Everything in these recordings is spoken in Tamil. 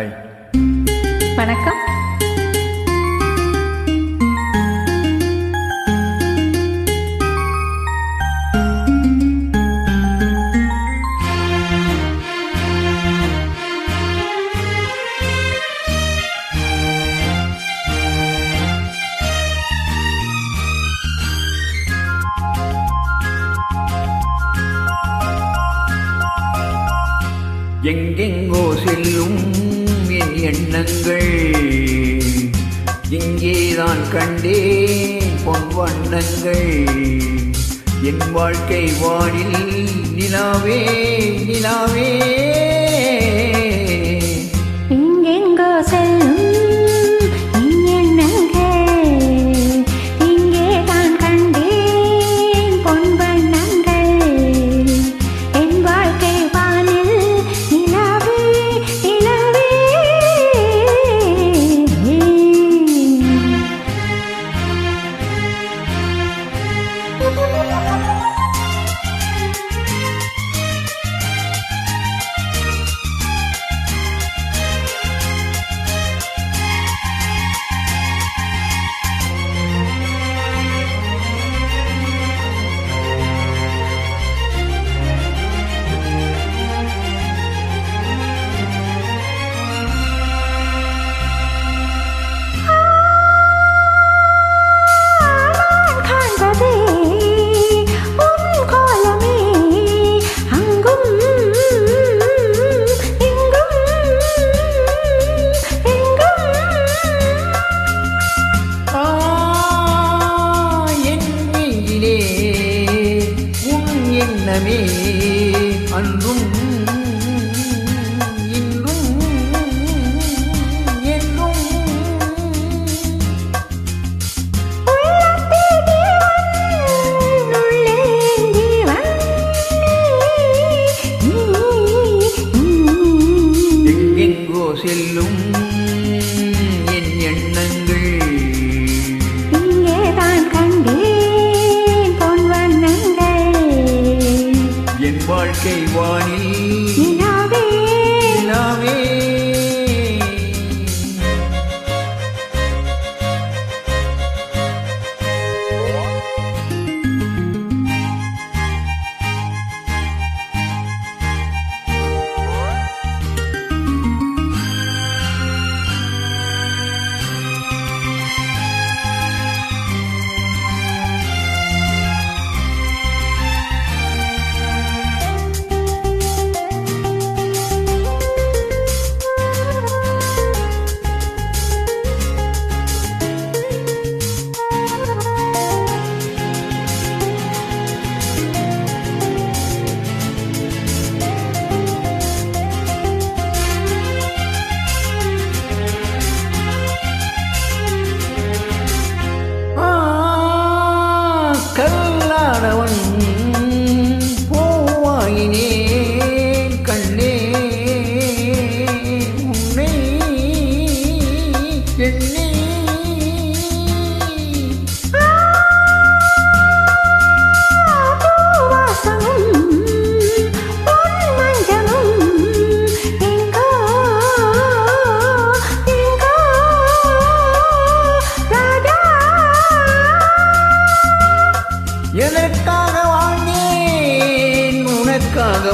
ஐ வணக்கம் எங்கெங்கோ செல்லும் எண்ணங்கள் இங்கேதான் கண்டேன் பொன் வண்ணங்கள் என் வாழ்க்கை வானில் நிலாவே நிலாவே செல்லும் என் எண்ணங்கள் இங்கேதான் கண்டேன் பொன் வண்ணங்கள் என் வாழ்க்கை வானில் கல்லானவன் போவாயினே கண்ணே உன்னை எண்ணே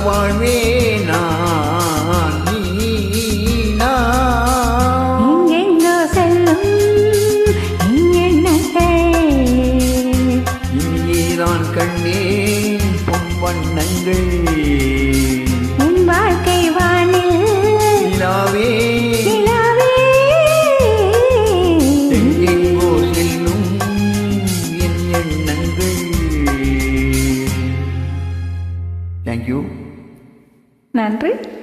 வாழ்வே நன்றி